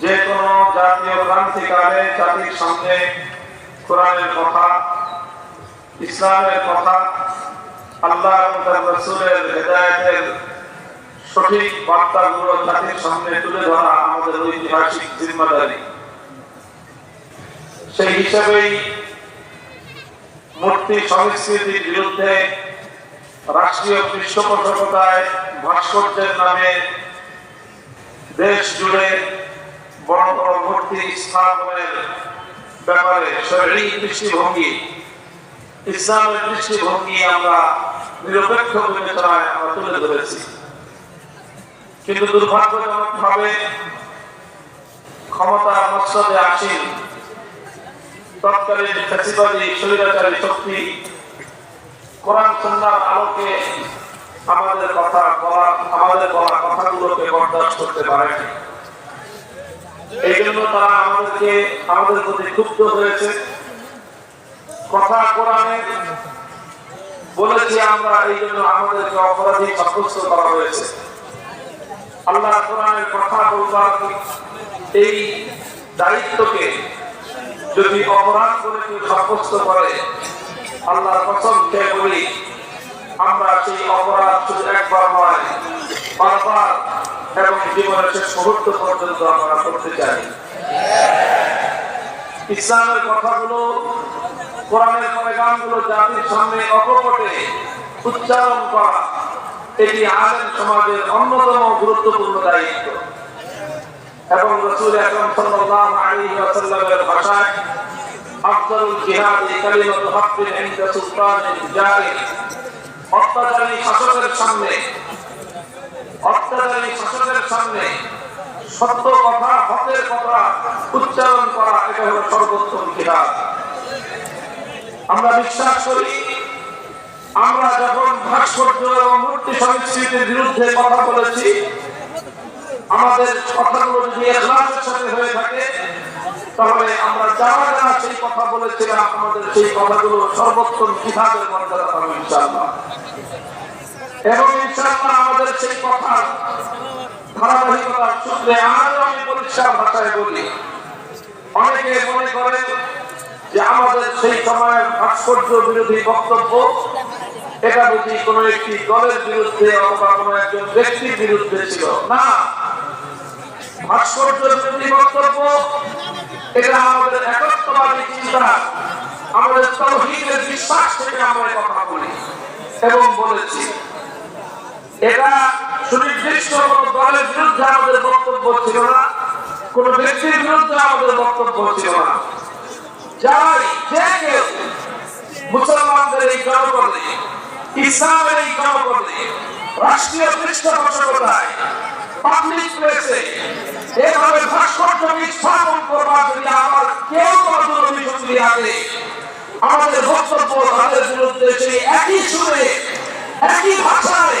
যে কোনো জাতীয় ক্রান্তিকালে জাতির সামনে কোরআনের কথা, ইসলামের কথা, আল্লাহ রসুলের হেদায়তের সঠিক বার্তাগুলো জাতির সামনে তুলে ধরা আমাদের ঐতিহাসিক জিম্মাদারি। সেই হিসাবেই মূর্তি সংস্কৃতির বিরুদ্ধে রাষ্ট্রীয় পৃষ্ঠপোষকতায় ভাস্কর্যের নামে দেশ জুড়ে বড় মূর্তি স্থাপনের ব্যাপারে শরীর দৃষ্টিভঙ্গি, ইসলামের দৃষ্টিভঙ্গি আমরা নিরপেক্ষ বিবেচনায় আমরা তুলে ধরেছি। কিন্তু দুর্ভাগ্যজনক ভাবে ক্ষমতা মৎসদে আসীন তৎকালীন শক্তি কোরআন আলোকে আমাদের কথা বলা আমাদের বলা কথাগুলোকে বরদাস্ত করতে পারেনি। এই জন্য তারা আমাদেরকে, আমাদের প্রতি ক্ষুব্ধ হয়েছে। কথা কোরআনে বলেছি আমরা এই জন্য আমাদেরকে অপরাধী সাব্যস্ত করা হয়েছে। আল্লাহ কোরআনের কথা বলবার এই দায়িত্বকে যদি অপরাধ করে কেউ সাব্যস্ত করে আল্লাহ কসম খেয়ে বলি, আমরা সেই অপরাধ শুধু একবার নয়, বারবার এবং জীবনের শেষ মুহূর্ত পর্যন্ত আমরা করতে চাই ইসলামের কথাগুলো, কোরআনের পয়গামগুলো জাতির সামনে অকপটে উচ্চারণ করা, এটি আলেম সমাজের অন্যতম গুরুত্বপূর্ণ দায়িত্ব। এবং রসুল আকরম সাল্লাল্লাহু আলাইহি ওয়াসাল্লামের ভাষায় আফজালুল জিহাদ কালিমাতু হাক্কিন ইনদা সুলতানিন জারির অত্যাচারী শাসকের সামনে উচ্চারণ করা, এটা হলো সর্বোত্তম আমরা বিশ্বাস করি, আমরা যখন ভাস্কর্য এবং মূর্তি সংস্কৃতির বিরুদ্ধে কথা বলেছি, আমাদের কথাগুলো যদি সাথে হয়ে থাকে, তাহলে আমরা যারা যারা সেই কথা বলেছিলাম, আমাদের সেই কথাগুলো সর্বোত্তম কিভাবের মর্যাদা পাবে ইনশাআল্লাহ। এবং ইনশাআল্লাহ আমাদের সেই কথা সূত্রে আরও আমি পরিষ্কার ভাষায় বলি। অনেকে মনে করেন যে আমাদের সেই সময়ের ভাস্কর্য বিরোধী বক্তব্য, এটা বুঝি কোন একটি দলের বিরুদ্ধে অথবা কোন একজন ব্যক্তির বিরুদ্ধে ছিল। না, ভাস্কর্য বিরোধী বক্তব্য, এটা আমাদের একত্ববাদী চিন্তা, আমাদের তৌহিদের বিশ্বাস থেকে আমরা কথা বলি এবং বলেছি। এটা সুনির্দিষ্ট কোন দলের বিরুদ্ধে আমাদের বক্তব্য ছিল না, কোন ব্যক্তির বিরুদ্ধে আমাদের বক্তব্য ছিল না। যারাই যে কেউ মুসলমানদের এই জনপদে, ইসলামের এই জনপদে, রাষ্ট্রীয় পৃষ্ঠপোষকতায় পাবলিক প্লেসে এভাবে ভাস্কর্য স্থাপন করবার যদি আমার কেউ কোনো অভিযোগ আছে আমাদের বক্তব্য তাদের বিরুদ্ধে সেই একই সুরে, একই ভাষায়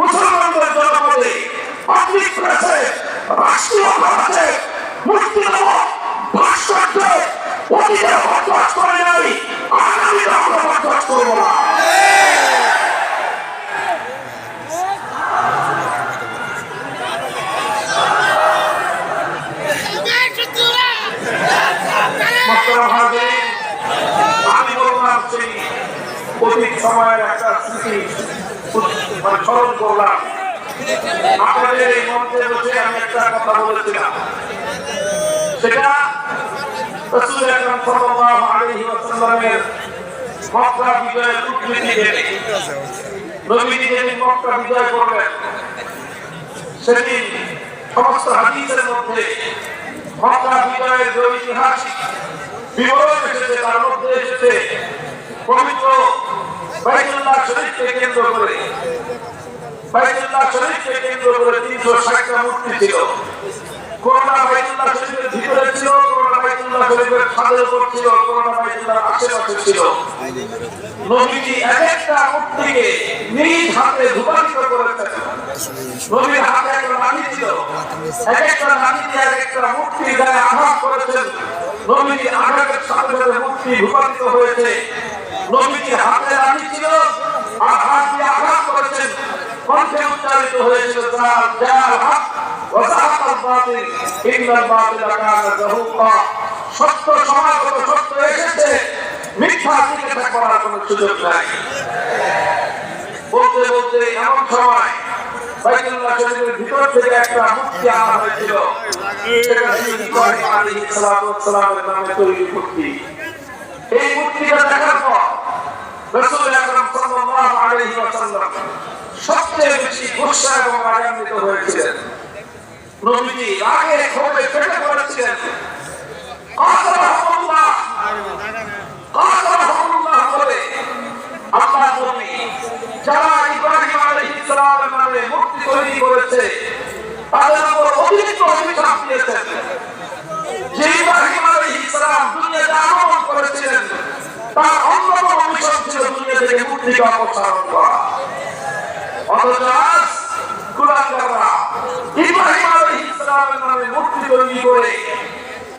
মুসলমানদের জনপদে পাবলিক প্রেসে রাষ্ট্রীয় ভাষাতে মুক্তি ভাস্কর্য অতীতে বরদাস্ত করে নাই, আগামীতে আমরা বরদাস্ত করব না মোহতারাম হাজিরিন, আমি বললাম সেই অতীত সময়ের একটা স্মৃতি উৎ- মানে স্মরণ করলাম আপনাদের এই মঞ্চে বসে আমি একটা কথা বলেছিলাম সেটা রাসূল আকরাম সাল্লাল্লাহু আলাইহি ওয়াসাল্লামের মক্কা বিজয়ের উদ্ধৃতি দেবে নবীজি যেদিন মক্কা বিজয় করবেন, সেদিন সমস্ত হাদিসের মধ্যে মক্কা বিজয়ের যে ঐতিহাসিক বিবরণ এসেছে, তার মধ্যে এসেছে পবিত্র বাইতুল্লাহ শরীফকে কেন্দ্র করে। বাইতুল্লাহ শরীফকে কেন্দ্র করে তিনশো ষাটটা মূর্তি ছিল। কোনটা বাইতুল্লাহ শরীফের ভিতরে ছিল কোনটা ছাদের উপর ছিল কোনোটা বাইতুল্লাহর আশেপাশে ছিল নবীজি এক একটা মূর্তিকে নিজ হাতে ধূপায়িত করেছেন নবীর হাতে একটা লাঠি ছিল এক একটা লাঠি দিয়ে এক একটা মূর্তি গায়ে আঘাত করেছেন নবীজি আঘাতের সাথে সাথে মূর্তি ধূপায়িত হয়েছে নবীজি হাতে লাঠি ছিল আর হাত দিয়ে আঘাত করেছেন কণ্ঠে উচ্চারিত হয়েছিল জাল জাল হাত وزهق الباطل إن الباطل كان زهوقا সত্য সমাগত সত্য এসেছে, মিথ্যা দিকে থাকবার কোনো সুযোগ নাই। বলতে বলতে এমন সময় এই মূর্তিটা দেখার পর রাসূল সবচেয়ে বেশি গুসা এবং রাগান্বিত হয়েছিলেন। নবীজি রাগে ক্ষোভে ফেটে কাতারাহুল্লাহ কাতারাহুল্লাহ বলে আল্লাহ নবী যারা ইব্রাহিম আলাইহিস সালামের নামে মূর্তি তৈরি করেছে তাদের উপর অতিরিক্ত অভিশাপ দিয়েছেন যে ইব্রাহিম আলাইহিস সালাম দুনিয়াতে আগমন করেছিলেন তার অন্যতম থেকে মূর্তিকে অপসারণ করা অথচ আজ কুলাঙ্গাররা ইব্রাহিম আলাইহিস নামে মূর্তি তৈরি করে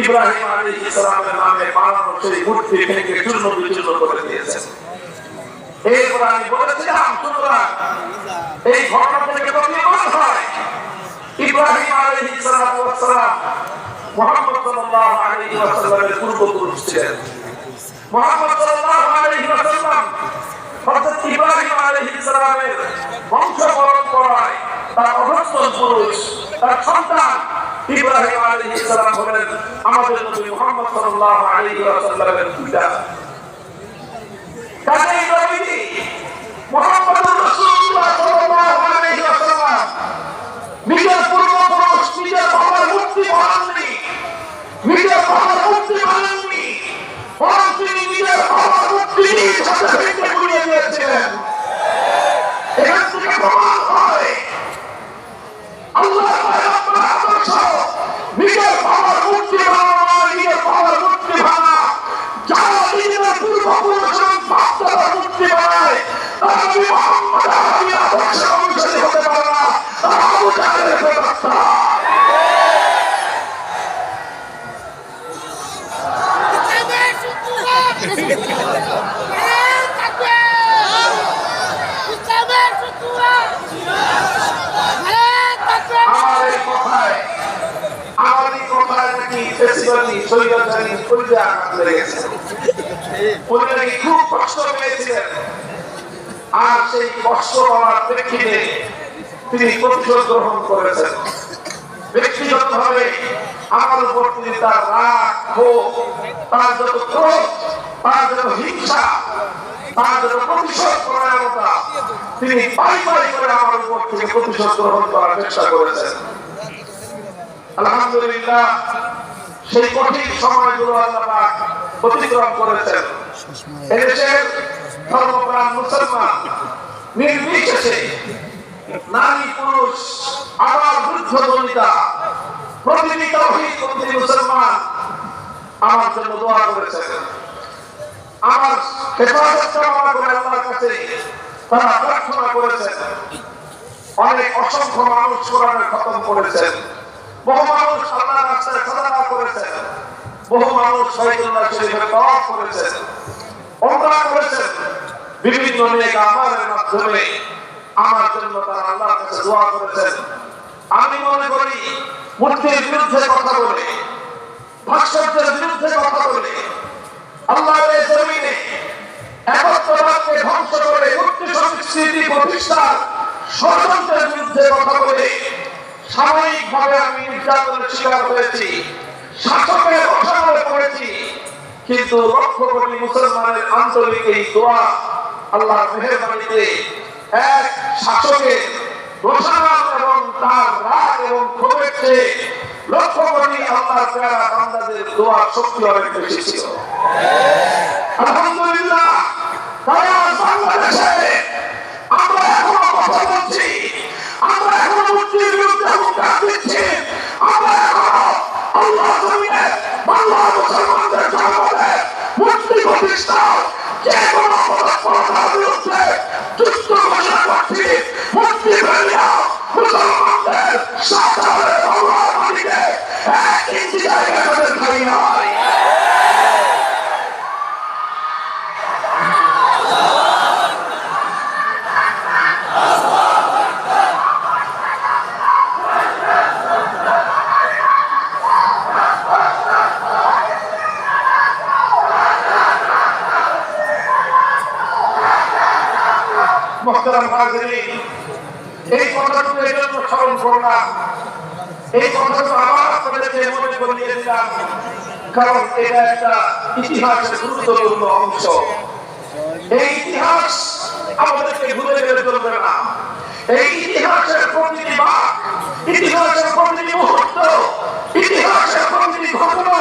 ইব্রাহিম সালামের নামে বানানো সেই মূর্তি ভেঙে চূর্ণ বিচূর্ণ করে দিয়েছেন এরপর আমি বলেছিলাম সুতরাং এই ঘটনা থেকে প্রতীয়মান হয় ইব্রাহিম আলাইহিস সালাতু ওয়াস সালাম মুহাম্মদ সাল্লাল্লাহু আলাইহি ওয়াসাল্লামের পূর্বপুরুষ ছিলেন। মুহাম্মদ সাল্লাল্লাহু আলাইহি ওয়াসাল্লাম হযরত ইব্রাহিম পুরুষ, তার সন্তান ইব্রাহিম আলাইহিস সালাম হলেন আমাদের নবী মুহাম্মদ সাল্লাল্লাহু আলাইহি ওয়াসাল্লামের পিতা কাজেই নবীজি মুহাম্মদুর রাসূলুল্লাহ সাল্লাল্লাহু নিজের বানাননি। নিজের আঘাত লেগেছে উনি নাকি খুব কষ্ট পেয়েছিলেন। আর সেই কষ্ট পাওয়ার প্রেক্ষিতে তিনি প্রতিশোধ গ্রহণ করেছেন। ব্যক্তিগতভাবে আমার উপর তিনি তার রাগ, ক্ষোভ, তার যত ক্রোধ, তার যত হিংসা, তার যত প্রতিশোধ পরায়ণতা তিনি পাই পাই করে আমার উপর থেকে প্রতিশোধ গ্রহণ করার চেষ্টা করেছেন। আলহামদুলিল্লাহ সেই কঠিন সময়গুলো আল্লাহ অতিক্রম করেছেন। এদেশের ধর্মপ্রাণ মুসলমান, নির্বিশেষে নারী পুরুষ, আবার বৃদ্ধ বনিতা, প্রতিটি তৌহিদপন্থী মুসলমান আমার জন্য দোয়া করেছেন। আমার হেফাজত করে আল্লাহর কাছে তারা প্রার্থনা করেছেন। অনেক অসংখ্য মানুষ কোরআনের খতম করেছেন। বহু মানুষ সাদাকা করেছেন। বহু মানুষ করেছেন। আমার আমি মনে বলে বলে করে ষড়যন্ত্রের বিরুদ্ধে কথা বলে সাময়িকভাবে আমি নির্যাতনের শিকার হয়েছি। শাসকের অসামলে পড়েছি। কিন্তু লক্ষ কোটি মুসলমানের আন্তরিক এই দোয়া আল্লাহর মেহেরবানিতে এক শাসকের আমরা এখনও কথা বিরুদ্ধে দিচ্ছি। মুক্তি প্রতিষ্ঠা যে কোনো পদক্ষেপের বিরুদ্ধে যুদ্ধ এই কথাটুকু আবার কারণ ইতিহাসের গুরুত্বপূর্ণ অংশ। এই ইতিহাস আমাদেরকে ভুলে গেলে ইতিহাসের প্রতিটি বাক ঘটনা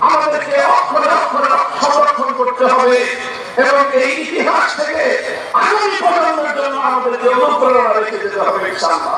আমাদেরকে অক্ষরে অক্ষরে সংরক্ষণ করতে হবে এবং এই ইতিহাস থেকে আগামী প্রজন্মের জন্য আমাদেরকে অনুপ্রেরণা রেখে যেতে হবে, ইনশাআল্লাহ।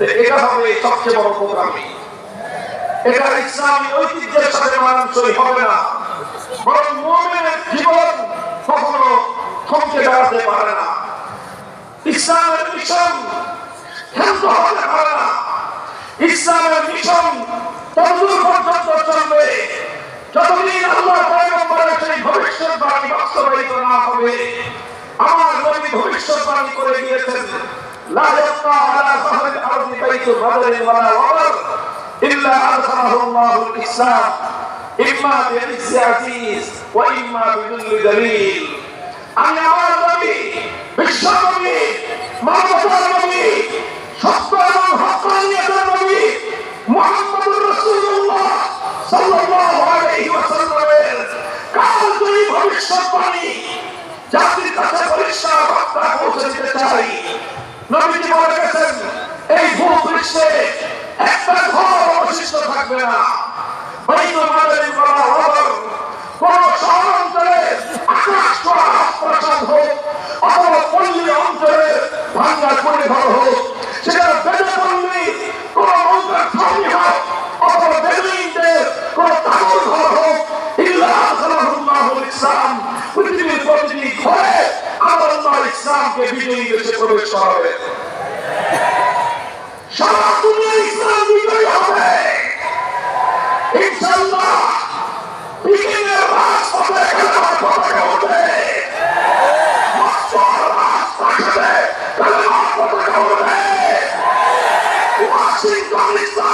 এটা হবে সবচেয়ে বড় প্রোগ্রামই এটা ইসলামী ঐতিহ্যের সাথে মানানসই হবে না। বরং মোমেনের জীবন কখনো থমকে দাঁড়াতে পারে না। ইসলামের মিশন ক্ষান্ত হতে পারে না। ইসলামের মিশন ততদূর পর্যন্ত চলবে। যতদিন আল্লাহ পয়গম্বরের সেই করে গিয়েছেন ইয়াবকা আলা সাহরিল আরদি বাইতু বাদরিন ওয়ালা ওয়াবার ইল্লা আদখালাহু আল্লাহুল ইসলাম ইম্মা বিইজ্জি আজিজ ওয়া ইম্মা বিযুল্লি দলিল আমি আমার নবী বিশ্ব নবী মানবতার নবী সত্য এবং হকানিয়তের নবীজি বলে গেছেন এই ভূপৃষ্ঠে একটা ঘর অবশিষ্ট থাকবে না। কোন শহর অঞ্চলে আকাশ করা প্রাসাদ হোক, অথবা পল্লী অঞ্চলে ভাঙ্গা পরিঘর হোক সেটা বেদে পল্লী, কোন নৌকার থামি হোক, অথবা বেদুইনদের কোন তাবুর ঘর হোক, ইল্লা সালাহুল্লাহুল ইসলাম, পৃথিবীর প্রতিটি ঘরে আল্লাহ ইসলামকে বিজয়ী দেশে প্রবেশ করাবে। সারা দুনিয়া ইসলাম বিজয়ী হবে। ইনশাআল্লাহ পিকিংয়ের রাজপথে খেলার পতাকা রাজপথে খেলার পতাকা ওঠে ওয়াশিংটন ইসলাম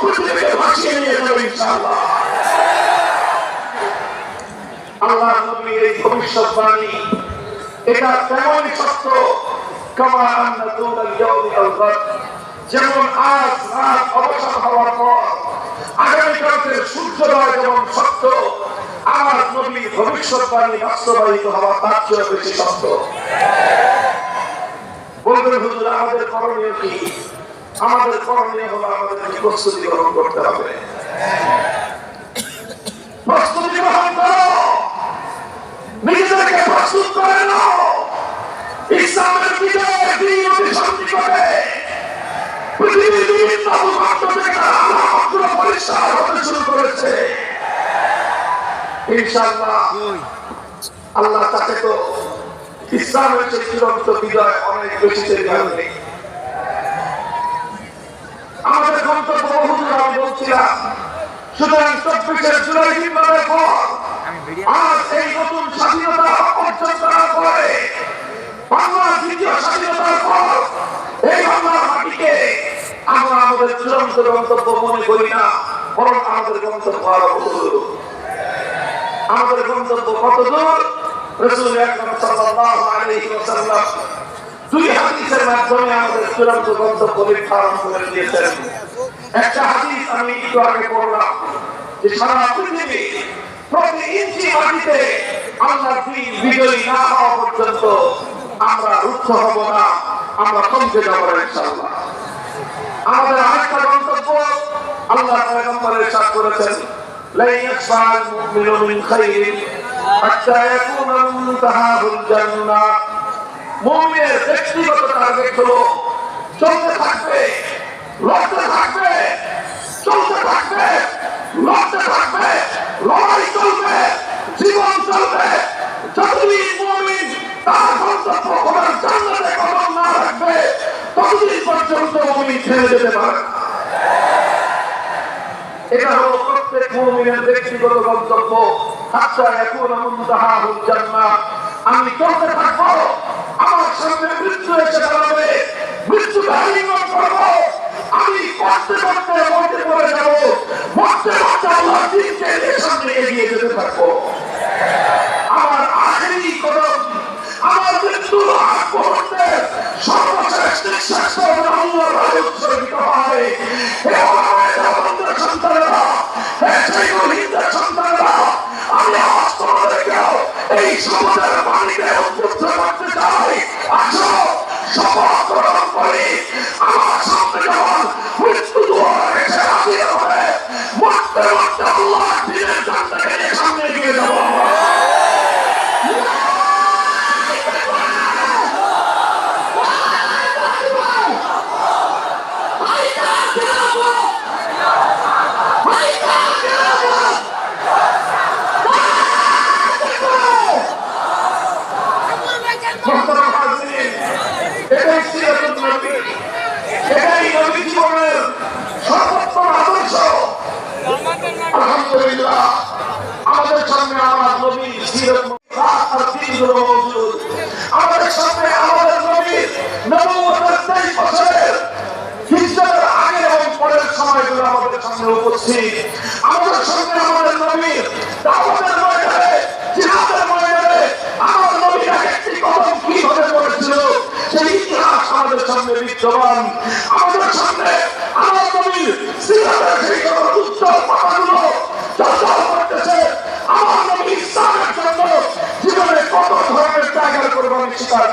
পৃথিবীকে ভাসিয়ে নিয়ে যাবে ইনশাআল্লাহ আল্লাহ নবীর এই ভবিষ্যৎবাণী এটা তেমনই সত্য যেমন আজ রাত অবসান হওয়ার পর আগামীকালকের সূর্যোদয় যেমন সত্য ভবিষ্যৎবাণী বাস্তবায়িত হওয়া তার চেয়ে বেশি সত্য। বলবেন হুজুর, আমাদের করণীয় কি? আমাদের করণীয় হলো আমাদেরকে প্রস্তুতি গ্রহণ করতে হবে। প্রস্তুতি গ্রহণ করো। নিজেদেরকে প্রস্তুত করে নাও। ইসলামের বিজয় দিন করেছে। ইনশাআল্লাহ আল্লাহ তাকে তো ইসলামের সেই চূড়ান্ত বিজয় অনেক বেশি দেরি হয়নি আমাদের গন্তব্য বলছিলাম সুতরাং চব্বিশের জুলাই বিপ্লবের পর আজ এই নতুন স্বাধীনতা অর্জন করার পরে বাংলার দ্বিতীয় স্বাধীনতার পর এই বাংলার মাটিকে আমরা আমাদের চূড়ান্ত গন্তব্য মনে করি না বরং আমাদের গন্তব্য আরও আমাদের গন্তব্য কত দূর রসুল আকরাম সাল্লাল্লাহু আলাইহি ওয়াসাল্লাম দুই হাদিসের মাধ্যমে আমাদের চূড়ান্ত গন্তব্য নির্ধারণ করে দিয়েছেন। একটা হাদিস আমি একটু আগে পড়লাম যে সারা পৃথিবী প্রতি ইঞ্চি মাটিতে আল্লাহ দিন বিজয়ী না হওয়া পর্যন্ত আমরা রুদ্ধ হব না আমরা থমকে যাবো না ইনশাআল্লাহ আমাদের আরেকটা গন্তব্য আল্লাহ পয়গম্বরের সাথ করেছেন لا يشفع المؤمن من خير حتى يكون منتهاه الجنة মুমিনের ব্যক্তিগত টার্গেট হলো চলতে থাকবে লড়তে থাকবে, চলতে থাকবে, লড়তে থাকবে, লড়াই চলবে, জীবন চলবে, যতদিন মুমিন তার গন্তব্য খোদার জান্নাতে কদম না রাখবে, ততদিন পর্যন্ত মুমিন ছেড়ে যেতে আমি চলতে থাকব আমার সামনে মৃত্যু এসে দাঁড়াবে মৃত্যু আলিঙ্গন করব আমি করতে করতে মরতে পড়ে যাব মরতে মরতে আল্লাহ দিনকে এর সামনে এগিয়ে যেতে পারব। আমার আখেরি কদম আমার মৃত্যুর আগ আমি আওয়াজ তোমাদেরকেও এই সমাজের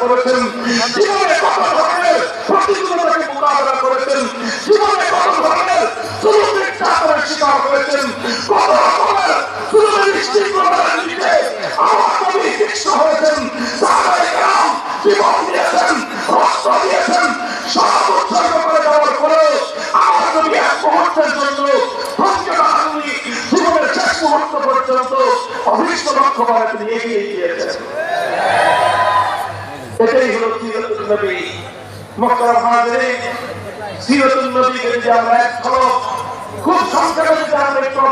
কোরবানি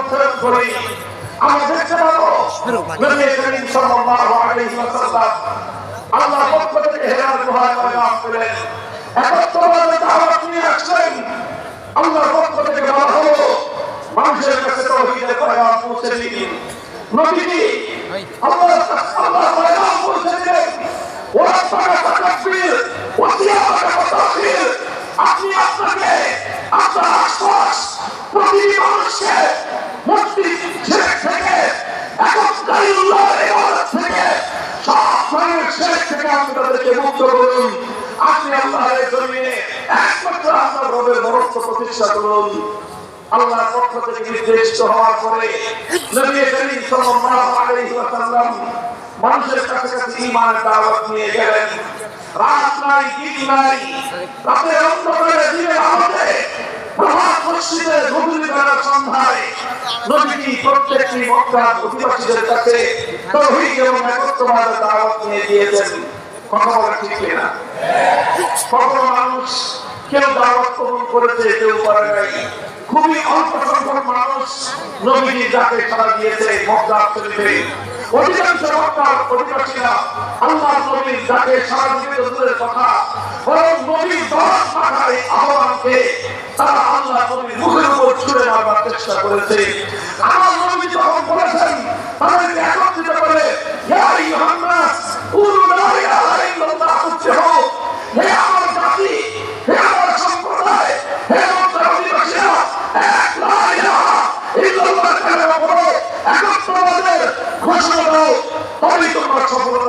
অনুসরণ করি। আমরা দেখতে পাবো নবী করিম সাল্লাল্লাহু আলাইহি ওয়াসাল্লাম আল্লাহ পক্ষ থেকে হেরার গুহায় বয়ান করেন একত্রভাবে দাওয়াত নিয়ে আসলেন। আল্লাহর পক্ষ থেকে বলা হলো, মানুষের কাছে তাওহীদের বয়ান পৌঁছে দিন। নবীজি, আল্লাহ আল্লাহ বয়ান পৌঁছে দিলেন। ওরা আপনি আপনাকে আপনার আশ্বাস প্রতি মানুষকে মসজিদ ছেড়ে থেকে এখন কালিউল্লাহ ইবাদত থেকে, সব ধরনের ছেড়ে থেকে আমাদেরকে মুক্ত করুন। আপনি আল্লাহর জমিনে একমাত্র আপনার রবের বরত্ব প্রতিষ্ঠা করুন। আল্লাহর পক্ষ থেকে নির্দেশিত হওয়ার পরে নবী করিম সাল্লাল্লাহু আলাইহি ওয়াসাল্লাম মানুষের কাছে রাত নাই, দিন নাই, রাতের অন্ধকারে দিনের আলোতে প্রভাত মসজিদে গভীর বেলার সন্ধ্যায় নবীজি প্রত্যেকটি মক্কার অধিবাসীদের কাছে তৌহিদ এবং একত্রবাদের দাওয়াত নিয়ে দিয়েছেন কথা বলা ঠিক কিনা? করে নাই। খুবই অল্প সংখ্যক মানুষ নবীজি যাকে সারা দিয়েছে মক্কা অধিকাংশ মক্কার অধিবাসীরা আল্লাহ নবীর যাকে সারা দিতে দূরের কথা, বরং নবীর দশ পাঠায় আহ্বানকে তারা আল্লাহ নবীর মুখের উপর ছুড়ে মারবার চেষ্টা করেছে। আমার নবী তখন বলেছেন, তাদেরকে একত্রিত করে, ইয়া আইয়ুহান নাস, কুলু লা ইলাহা ইল্লাল্লাহ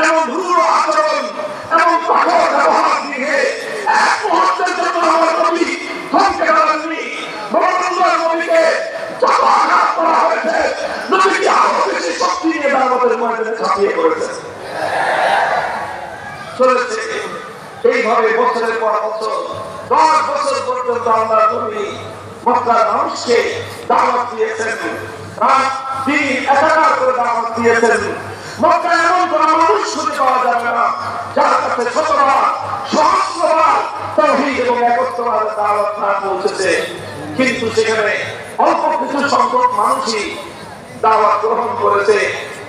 এমন রূঢ় আচরণ এমন কঠোর ব্যবহার দিয়ে এক মুহূর্তের জন্য আমার নবী থমকে দাঁড়াননি বরং নবীকে আঘাত করা হয়েছে। নবীকে আরও বেশি শক্তি নিয়ে দাওয়াতের ময়দানে ঝাঁপিয়ে পড়েছে। চলেছে। এইভাবে বছরের পর বছর, দশ বছর পর্যন্ত আল্লাহ নবী মক্কার মানুষকে দাওয়াত দিয়েছেন। রাত দিন একাকার করে দাওয়াত দিয়েছেন। মক্কায় এমন কোন না, যার কাছে শতবার সহস্রবার তৌহিদ এবং না পৌঁছেছে। কিন্তু সেখানে অল্প কিছু সংখ্যক মানুষই দাওয়াত গ্রহণ করেছে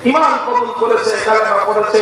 ইমান কবুল করেছে, কালেমা করেছে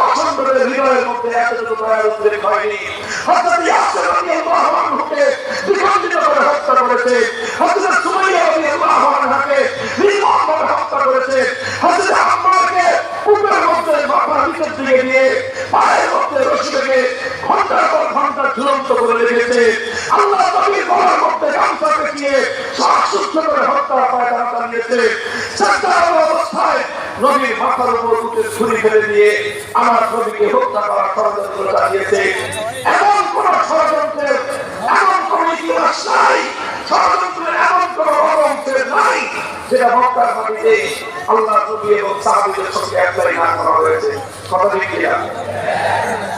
পছন্দ করে হৃদয়ের মধ্যে এতটুকু দয়ার উদ্রেক হয়নি হযরত ইয়াসির রাদিয়াল্লাহু আনহুকে দ্বিখণ্ডিত করে হত্যা করেছে। হযরত সুমাইয়া রাদিয়াল্লাহু আনহাকে নির্মমভাবে হত্যা করেছে বুকের মধ্যে মাথার দিকে দিয়ে পায়ের মধ্যে রশি ঘণ্টার পর ঘণ্টা ঝুলন্ত করে রেখেছে। আল্লাহ নবীর গলার মধ্যে করে হত্যা পায়দান চালিয়েছে। নবীর মাথার উপর উঠে ছুরি ফেলে দিয়ে আমার নবীকে হত্যা করার ষড়যন্ত্র চালিয়েছে। এমন কোন ষড়যন্ত্রের, এমন কোন ইতিহাস নাই। ষড়যন্ত্রের এমন কোন রকমের নাই যেটা মক্কার মাটিতে আল্লাহ নবী এবং সাহাবীদের সঙ্গে অ্যাপ্লাই না করা হয়েছে। কথা ঠিক কিনা?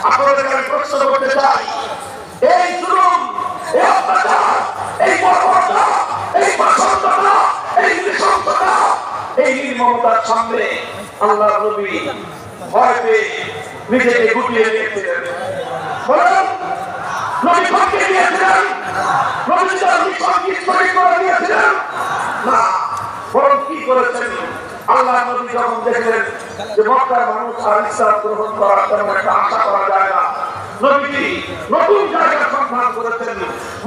আপনাদের আমি প্রশ্ন করতে চাই, এই জুলুম, এই অত্যাচার, এই বর্বরতা এই পাষণ্ডতা এই নৃশংসতা, এই নির্মমতার সামনে আল্লাহ নবী ভয় পেয়ে নিজেকে গুটিয়ে নিয়েছিলেন। বলেন, নবী ভক্তি দিয়েছিলেন? দিয়েছিলেন? না, বরং কি করেছেন? আল্লাহ নবী যখন দেখলেন যে মক্কার মানুষ আর ইসলাম গ্রহণ করার তেমন একটা আশা করা যায় না, নবীজি নতুন জায়গা সন্ধান করেছেন।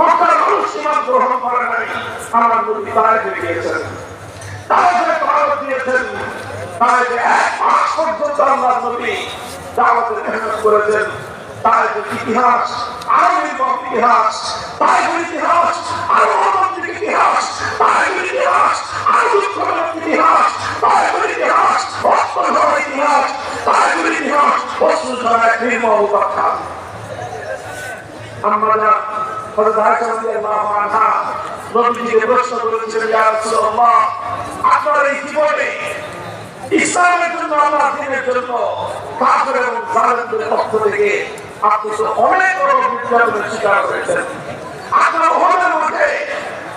মক্কার মানুষ ইমান গ্রহণ করে নাই, আমার নবী তারাই ফিরে গিয়েছেন তারা যে দাওয়াত দিয়েছেন তারা যে এক মাস পর্যন্ত আল্লাহ নবী দাওয়াতের মেহনত করেছেন তার যে ইতিহাস আরও নির্মম ইতিহাস তার ইতিহাস, আরও অনন্তিক ইতিহাস তার ইতিহাস, আরও দুঃখজনক ইতিহাস তার ইতিহাস অস্ত্র ইতিহাস তার ইতিহাস অস্ত্র এক নির্মম উপাখ্যান আমরা হযরত আয়েশা রাদিয়াল্লাহু আনহা নবীজিকে প্রশ্ন ইসলামের জন্য আল্লাহ দিনের জন্য কাফের এবং জালেমদের পক্ষ থেকে আপনি তো অনেক বড় নির্যাতনের শিকার হয়েছেন। আপনার হলের মধ্যে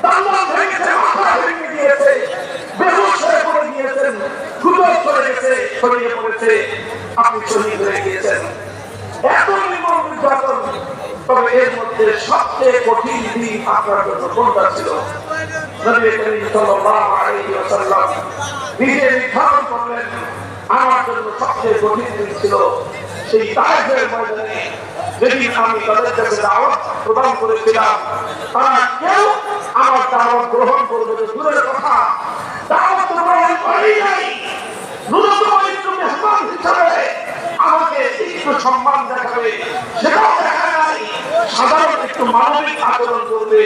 দাল্লাল ভেঙেছে মাথা ভেঙে গিয়েছে, বেহুশ হয়ে পড়ে গিয়েছেন গুজব চলে গেছে, ছড়িয়ে পড়েছে, আপনি শহীদ হয়ে গিয়েছেন। এত নির্মম নির্যাতন সবচেয়ে কঠিন দিন আপনার জন্য কোনটা ছিল? আমার জন্য সবচেয়ে কঠিন দিন ছিল সেই তাহের ময়দানে যেদিন আমি তাদের কাছে দাওয়াত প্রদান করেছিলাম, তারা কেউ আমার দাওয়াত গ্রহণ করবে না। দূরের কথা, দাওয়াত গ্রহণ করেই নাই ন্যূনতম একটু মেহমান হিসাবে আমাকে একটু সম্মান দেখাবে, সেটাও দেখা নাই সাধারণ একটু মানবিক আচরণ করবে